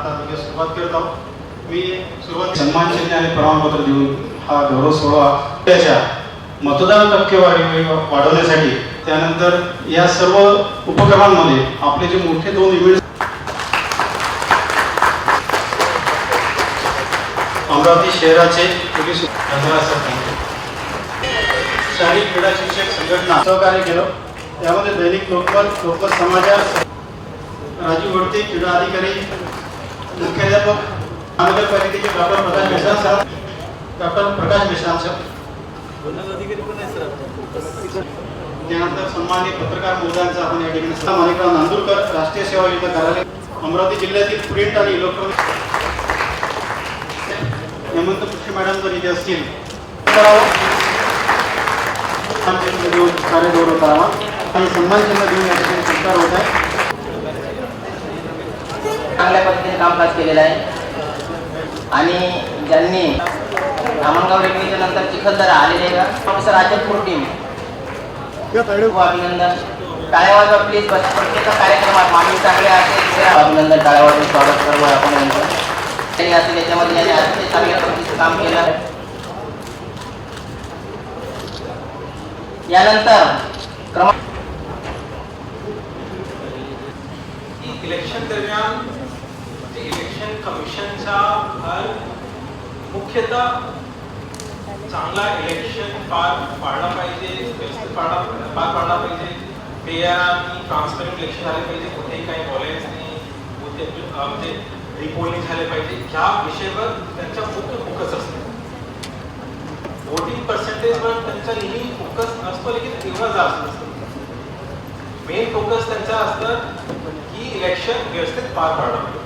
आता सुरुवात करत आहोत. मी सुरुवात सन्मान आणि प्रमाणपत्र देऊन हा गौरव सोहळा त्याच्या मतदान टक्केवारी वाढवण्यासाठी त्यानंतर या सर्व उपक्रमांमध्ये आपले जे मोठे दोन इव्हेंट अमरावती शहराचे पोलीस शाही क्रीडा शिक्षक संघटना सहकार्य केलं. त्यामध्ये दैनिक लोकमत लोकमत समाचार राजीव वडते क्रीडा अधिकारी doctor Prakash Meshram sir. Doctor Prakash Meshram sir. त्यानंतर सन्मान्य पत्रकार महोदयांचा आपण या ठिकाणी माणिकराव नांदुरकर राष्ट्रीय सेवा युद्ध कार्यालय अमरावती जिल्ह्यातील प्रिंट आणि इलेक्ट्रॉनिक हेमंत कृष्ण मॅडम जर इथे असतील देऊन कार्यगौरव करावा. आणि सन्मान चिन्ह देऊन या ठिकाणी होत आहे चांगल्या पद्धतीने कामकाज केलेलं आहे. आणि ज्यांनी धामणगाव रेल्वेच्या नंतर चिखलदरा आलेले का प्रोफेसर अजय टीम खूप अभिनंदन. टाळ्या वाजवा प्लीज बस प्रत्येक कार्यक्रमात मागणी चांगले असेल अभिनंदन. टाळ्या वाजवून स्वागत करू आपण यांचं. त्यांनी असं त्याच्यामध्ये ज्यांनी अतिशय चांगल्या पद्धतीचं काम केलं. यानंतर क्रमांक इलेक्शन दरम्यान म्हणजे इलेक्शन कमिशनचा भर मुख्यतः चांगला इलेक्शन पार पाडला पाहिजे व्यवस्थित पाडला पार पाडला पाहिजे. फेअर आणि ट्रान्सपरंट इलेक्शन झाले पाहिजे कुठेही काही बॉलेन्स नाही. कुठे म्हणजे रिपोलिंग झाले पाहिजे. ह्या विषयावर त्यांचा मुख्य फोकस असतो. वोटिंग पर्सेंटेजवर त्यांचा नेहमी फोकस असतो लेकिन तेवढा जास्त असतो. मेन फोकस त्यांचा असतं की इलेक्शन व्यवस्थित पार पाडणं.